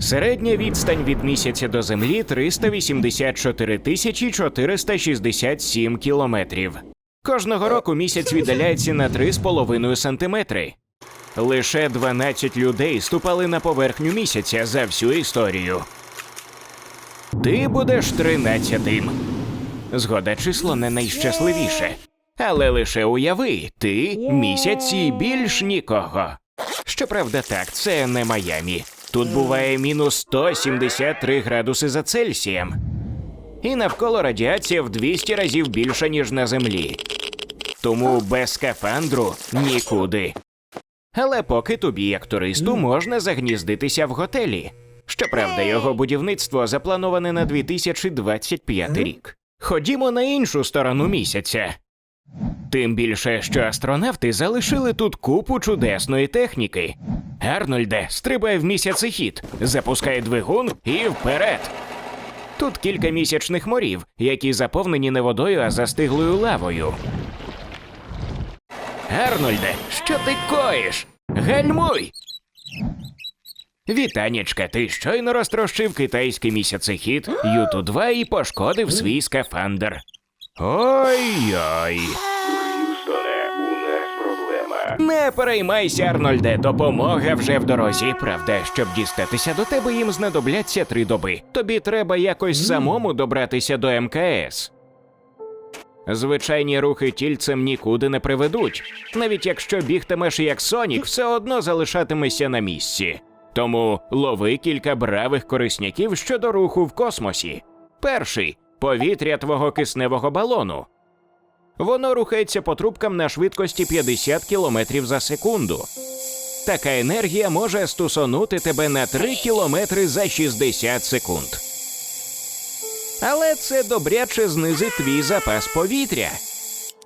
Середня відстань від місяця до землі 384 тисячі 467 кілометрів. Кожного року місяць віддаляється на 3,5 сантиметри. Лише 12 людей ступали на поверхню місяця за всю історію. Ти будеш 13-тим. Згода число не найщасливіше. Але лише уяви, ти місяць і більш нікого. Щоправда, так, це не Майамі. Тут буває мінус 173 градуси за Цельсієм. І навколо радіація в 200 разів більша, ніж на землі. Тому без скафандру нікуди. Але поки тобі, як туристу, можна загніздитися в готелі. Щоправда, його будівництво заплановане на 2025 рік. Ходімо на іншу сторону місяця. Тим більше, що астронавти залишили тут купу чудесної техніки. Арнольде стрибай в місяцехід, запускай двигун і вперед. Тут кілька місячних морів, які заповнені не водою, а застиглою лавою. Арнольде, що ти коїш? Гальмуй! Вітанічка, ти щойно розтрощив китайський місяцехід Юту 2 і пошкодив свій скафандр. Ой-ой. Х'юстоне, у нас проблема. Не переймайся, Арнольде, допомога вже в дорозі. Правда, щоб дістатися до тебе, їм знадобляться три доби. Тобі треба якось самому добратися до МКС. Звичайні рухи тільцем нікуди не приведуть. Навіть якщо бігтимеш як Сонік, все одно залишатимешся на місці. Тому лови кілька бравих корисняків щодо руху в космосі. Перший повітря твого кисневого балону. Воно рухається по трубкам на швидкості 50 км за секунду. Така енергія може стусонути тебе на 3 км за 60 секунд. Але це добряче знизить твій запас повітря.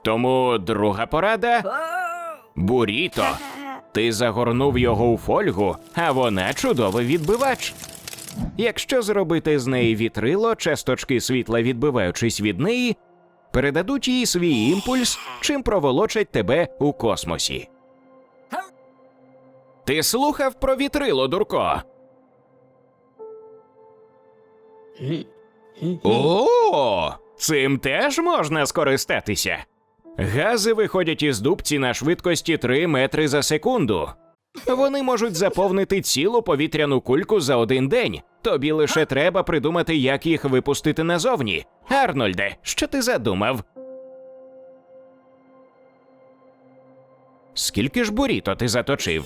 Тому друга порада буріто. Ти загорнув його у фольгу, а вона чудовий відбивач. Якщо зробити з неї вітрило, часточки світла, відбиваючись від неї, передадуть їй свій імпульс, чим проволочать тебе у космосі. Ти слухав про вітрило, дурко? О, цим теж можна скористатися. Гази виходять із дубці на швидкості 3 метри за секунду. Вони можуть заповнити цілу повітряну кульку за один день. Тобі лише треба придумати, як їх випустити назовні. Арнольде, що ти задумав? Скільки ж буріто ти заточив?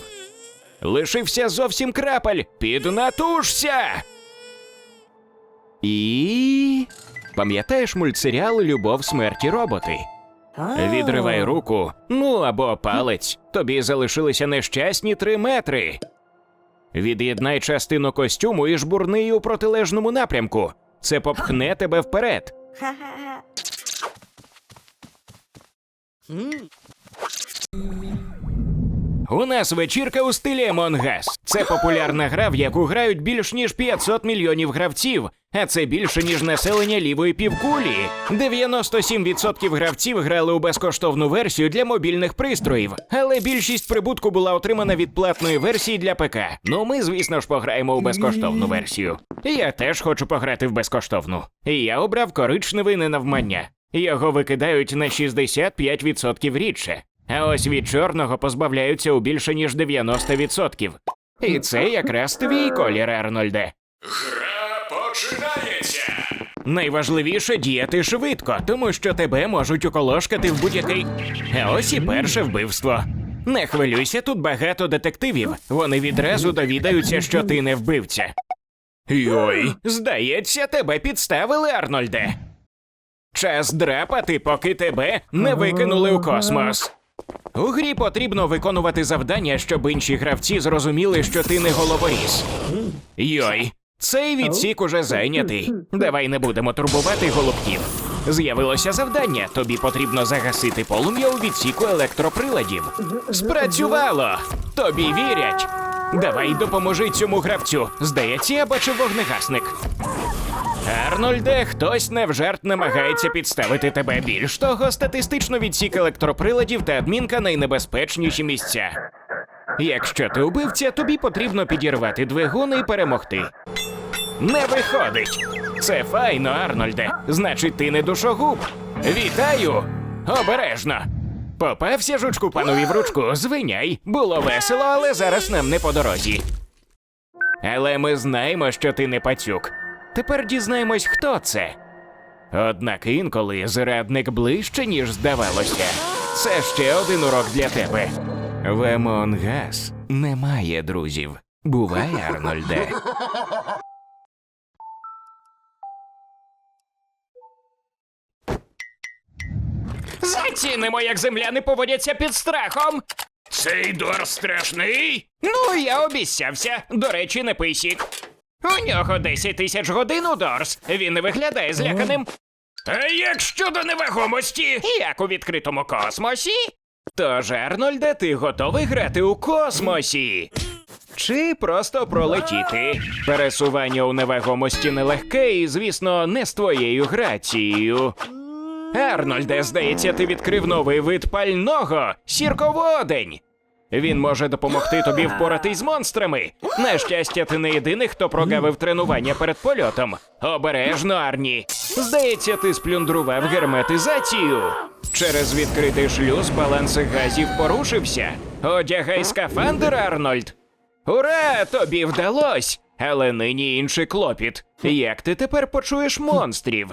Лишився зовсім крапель. Піднатужся! І. Пам'ятаєш мультсеріал Любов смерті роботи? Відривай руку, ну або палець. Тобі залишилися нещасні три метри. Від'єднай частину костюму і жбурни її у протилежному напрямку. Це попхне тебе вперед. У нас вечірка у стилі Us. Це популярна гра, в яку грають більш ніж 500 мільйонів гравців, а це більше ніж населення лівої півкулі. 97% гравців грали у безкоштовну версію для мобільних пристроїв, але більшість прибутку була отримана від платної версії для ПК. Ну ми, звісно ж, пограємо у безкоштовну версію. Я теж хочу пограти в безкоштовну. Я обрав коричневий ненавмання. Його викидають на 65% рідше. А ось від чорного позбавляються у більше ніж 90%. І це якраз твій колір, Арнольде. Гра починається. Найважливіше діяти швидко, тому що тебе можуть уколошкати в будь-який. А ось і перше вбивство. Не хвилюйся, тут багато детективів. Вони відразу довідаються, що ти не вбивця. Йой, здається, тебе підставили, Арнольде. Час драпати, поки тебе не викинули у космос. У грі потрібно виконувати завдання, щоб інші гравці зрозуміли, що ти не головоріз. Йой, цей відсік уже зайнятий. Давай не будемо турбувати голубків. З'явилося завдання. Тобі потрібно загасити полум'я у відсіку електроприладів. Спрацювало! Тобі вірять. Давай допоможи цьому гравцю. Здається, я бачив вогнегасник. Арнольде, хтось не в жарт намагається підставити тебе. Більш того, статистично відсік електроприладів та адмінка найнебезпечніші місця. Якщо ти убивця, тобі потрібно підірвати двигун і перемогти. Не виходить. Це файно, Арнольде. Значить, ти не душогуб. Вітаю! Обережно. Попався жучку панові в ручку, звиняй. Було весело, але зараз нам не по дорозі. Але ми знаємо, що ти не пацюк. Тепер дізнаємось, хто це. Однак інколи зрадник ближче, ніж здавалося. Це ще один урок для тебе. В Among Us немає друзів. Бувай, Арнольде. Зацінимо, як земляни поводяться під страхом. Цей дор страшний. Ну, я обіцявся. До речі, не писік. У нього 10 тисяч годин у Дорс. Він не виглядає зляканим. А як щодо невагомості? Як у відкритому космосі? Тож, Арнольде, ти готовий грати у космосі? Чи просто пролетіти? Пересування у невагомості нелегке і, звісно, не з твоєю грацією. Арнольде, здається, ти відкрив новий вид пального сірководень. Він може допомогти тобі впоратись з монстрами. На щастя, ти не єдиний, хто прогавив тренування перед польотом. Обережно, Арні. Здається, ти сплюндрував герметизацію. Через відкритий шлюз баланс газів порушився. Одягай скафандр, Арнольд. Ура! Тобі вдалось! Але нині інший клопіт. Як ти тепер почуєш монстрів?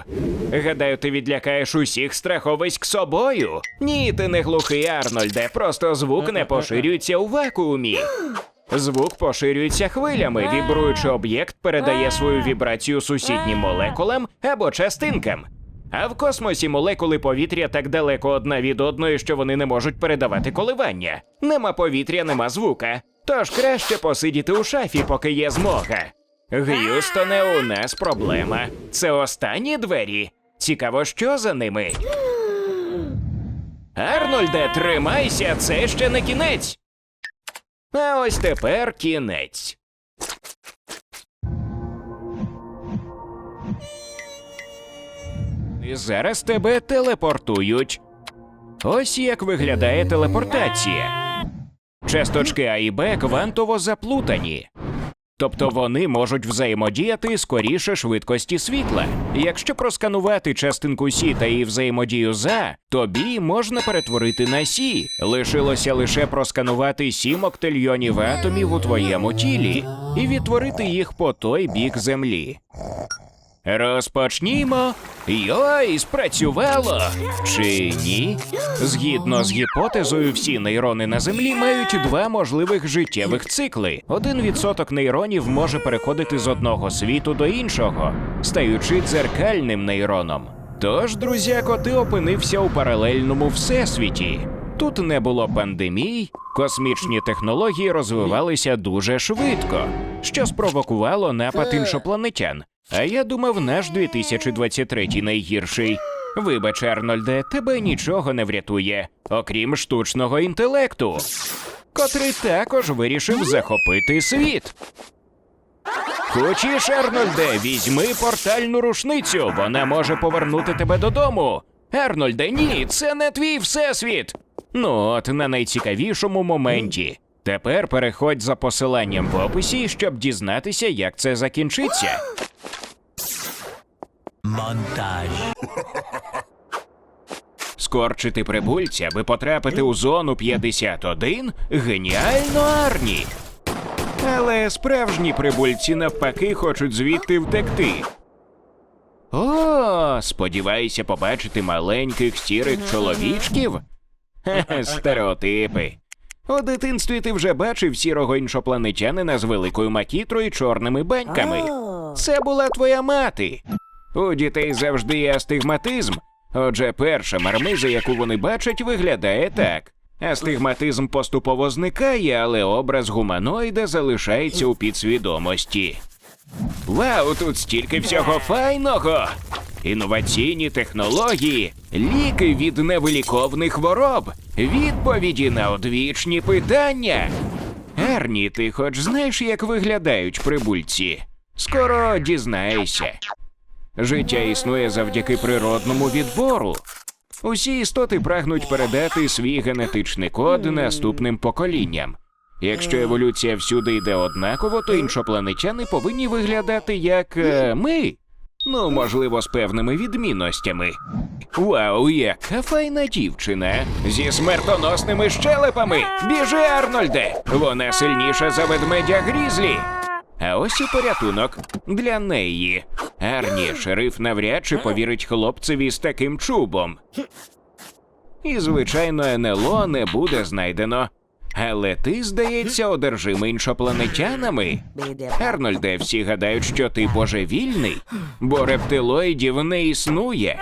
Гадаю, ти відлякаєш усіх страховиськ собою. Ні, ти не глухий, Арнольде, просто звук не поширюється у вакуумі. Звук поширюється хвилями, вібруючи об'єкт передає свою вібрацію сусіднім молекулам або частинкам. А в космосі молекули повітря так далеко одна від одної, що вони не можуть передавати коливання. Нема повітря, нема звука. Тож краще посидіти у шафі, поки є змога. Г'юстоне, у нас проблема. Це останні двері. Цікаво, що за ними. Арнольде, тримайся, це ще не кінець. А ось тепер кінець. І зараз тебе телепортують. Ось як виглядає телепортація. Часточки А і Б квантово заплутані. Тобто вони можуть взаємодіяти скоріше швидкості світла. Якщо просканувати частинку Сі та її взаємодію за, то Бі можна перетворити на Сі. Лишилося лише просканувати сім октильйонів атомів у твоєму тілі і відтворити їх по той бік землі. Розпочнімо. Йой, спрацювало! Чи ні? Згідно з гіпотезою, всі нейрони на землі мають два можливих життєвих цикли. Один відсоток нейронів може переходити з одного світу до іншого, стаючи дзеркальним нейроном. Тож, друзяко, ти опинився у паралельному всесвіті. Тут не було пандемій, космічні технології розвивалися дуже швидко, що спровокувало напад іншопланетян. А я думав, наш 2023 найгірший. Вибач, Арнольде, тебе нічого не врятує, окрім штучного інтелекту, котрий також вирішив захопити світ. Хочеш, Арнольде, візьми портальну рушницю, вона може повернути тебе додому. Арнольде, ні, це не твій всесвіт. Ну от на найцікавішому моменті. Тепер переходь за посиланням в описі, щоб дізнатися, як це закінчиться. Монтаж. Скорчити прибульця, аби потрапити у зону 51 геніально Арні. Але справжні прибульці навпаки хочуть звідти втекти. О, сподіваюся побачити маленьких сірих чоловічків? Хе-хе, стереотипи. У дитинстві ти вже бачив сірого іншопланетянина з великою макітрою і чорними баньками. Це була твоя мати. У дітей завжди є астигматизм. Отже, перша мармиза, яку вони бачать, виглядає так. Астигматизм поступово зникає, але образ гуманоїда залишається у підсвідомості. Вау, тут стільки всього файного! Інноваційні технології, ліки від невиліковних хвороб, відповіді на одвічні питання. Ерні, ти хоч знаєш, як виглядають прибульці? Скоро дізнаєшся. Життя існує завдяки природному відбору. Усі істоти прагнуть передати свій генетичний код наступним поколінням. Якщо еволюція всюди йде однаково, то іншопланетяни повинні виглядати як е, ми. Ну, можливо, з певними відмінностями. Вау, яка файна дівчина зі смертоносними щелепами. Біжи, Арнольде! Вона сильніша за ведмедя Грізлі. А ось і порятунок для неї. Арні, шериф навряд чи повірить хлопцеві з таким чубом. І, звичайно, НЛО не буде знайдено. Але ти, здається, одержимий іншопланетянами. Арнольде, всі гадають, що ти божевільний, бо рептилоїдів не існує.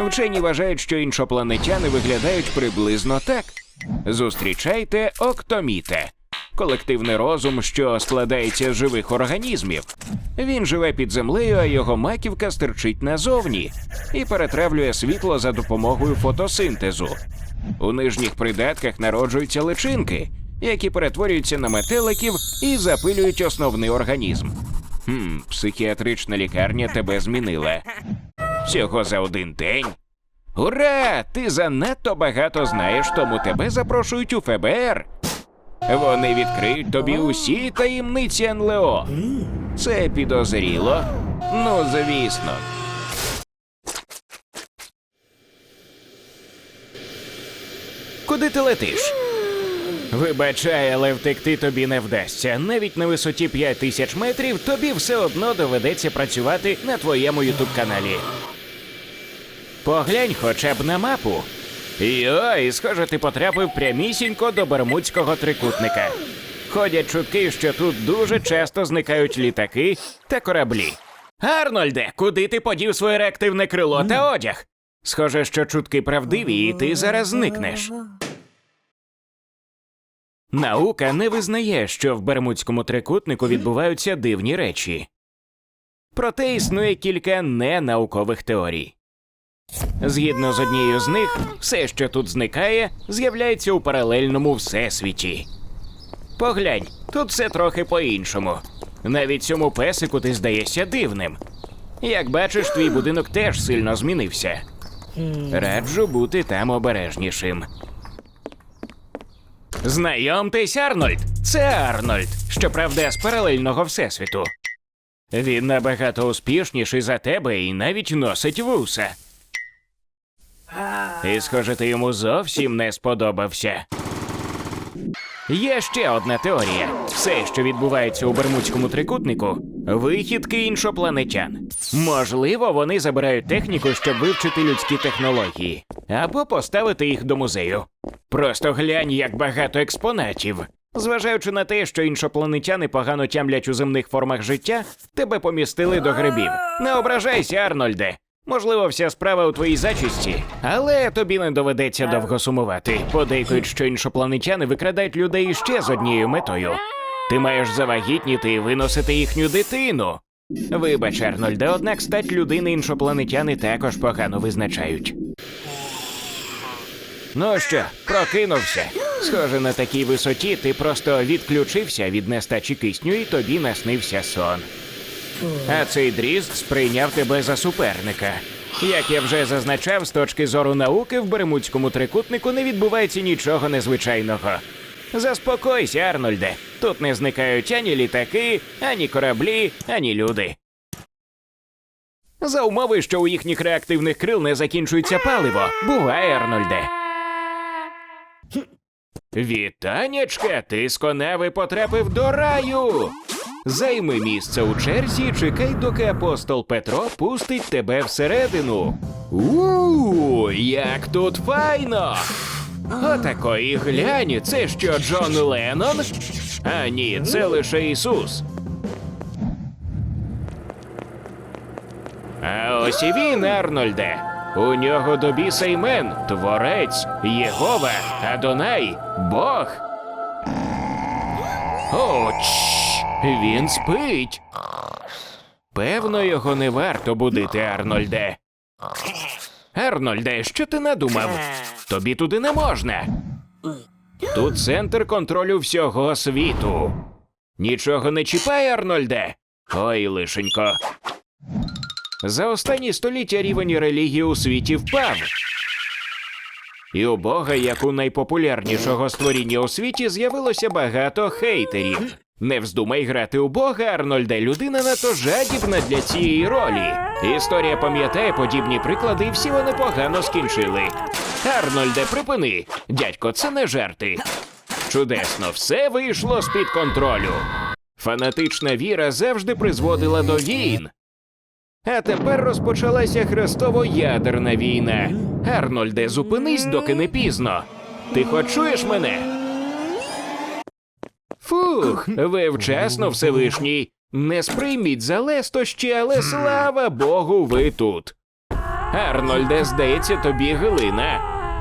Вчені вважають, що іншопланетяни виглядають приблизно так. Зустрічайте октоміте. Колективний розум, що складається з живих організмів. Він живе під землею, а його маківка стирчить назовні і перетравлює світло за допомогою фотосинтезу. У нижніх придатках народжуються личинки, які перетворюються на метеликів і запилюють основний організм. Хм, психіатрична лікарня тебе змінила. Всього за один день. Ура! Ти занадто багато знаєш, тому тебе запрошують у ФБР. Вони відкриють тобі усі таємниці НЛО. Це підозріло. Ну, звісно. Куди ти летиш? Вибачай, але втекти тобі не вдасться. Навіть на висоті 5 тисяч метрів тобі все одно доведеться працювати на твоєму ютуб каналі. Поглянь хоча б на мапу. Йой, схоже, ти потрапив прямісінько до Бермудського трикутника. Ходять чутки, що тут дуже часто зникають літаки та кораблі. Арнольде, куди ти подів своє реактивне крило та одяг? Схоже, що чутки правдиві, і ти зараз зникнеш. Наука не визнає, що в Бермудському трикутнику відбуваються дивні речі. Проте існує кілька ненаукових теорій. Згідно з однією з них, все, що тут зникає, з'являється у паралельному всесвіті. Поглянь, тут все трохи по-іншому. Навіть цьому песику ти здаєшся дивним. Як бачиш, твій будинок теж сильно змінився. Раджу бути там обережнішим. Знайомтесь, Арнольд. Це Арнольд, щоправда, з паралельного всесвіту. Він набагато успішніший за тебе і навіть носить вуса. І, схоже, ти йому зовсім не сподобався. Є ще одна теорія: все, що відбувається у Бермудському трикутнику, вихідки іншопланетян. Можливо, вони забирають техніку, щоб вивчити людські технології, або поставити їх до музею. Просто глянь, як багато експонатів. Зважаючи на те, що іншопланетяни погано тямлять у земних формах життя, тебе помістили до грибів. Не ображайся, Арнольде. Можливо, вся справа у твоїй зачісті, але тобі не доведеться довго сумувати. Подейкують, що іншопланетяни викрадають людей іще з однією метою. Ти маєш завагітніти і виносити їхню дитину. Вибач, Арнольде, однак стать людини іншопланетяни також погано визначають. Ну що, прокинувся. Схоже, на такій висоті ти просто відключився від нестачі кисню і тобі наснився сон. А цей дрізд сприйняв тебе за суперника. Як я вже зазначав, з точки зору науки в Бермудському трикутнику не відбувається нічого незвичайного. Заспокойся, Арнольде. Тут не зникають ані літаки, ані кораблі, ані люди. За умови, що у їхніх реактивних крил не закінчується паливо. Буває, Арнольде. Вітанячка, ти з коневи потрапив до раю. Займи місце у черзі, і чекай, доки апостол Петро пустить тебе всередину. У, як тут файно! Отакої глянь, це що Джон Леннон? А ні, це лише Ісус. А ось і він, Арнольде. У нього до біса імен Творець, Єгова, Адонай, Бог. О, чш, він спить. Певно, його не варто будити, Арнольде. Арнольде, що ти надумав? Тобі туди не можна. Тут центр контролю всього світу. Нічого не чіпай, Арнольде. Ой, лишенько. За останні століття рівень релігії у світі впав. І у Бога, як у найпопулярнішого створіння у світі, з'явилося багато хейтерів. Не вздумай грати у Бога, Арнольде, людина надто жадібна для цієї ролі. Історія пам'ятає подібні приклади, і всі вони погано скінчили. Арнольде, припини. Дядько, це не жарти. Чудесно, все вийшло з-під контролю. Фанатична віра завжди призводила до війн. А тепер розпочалася хрестово-ядерна війна. Арнольде, зупинись, доки не пізно. Ти хоч чуєш мене? Фух, ви вчасно, Всевишній. Не сприйміть за лестощі, але слава Богу, ви тут. Арнольде, здається, тобі глина.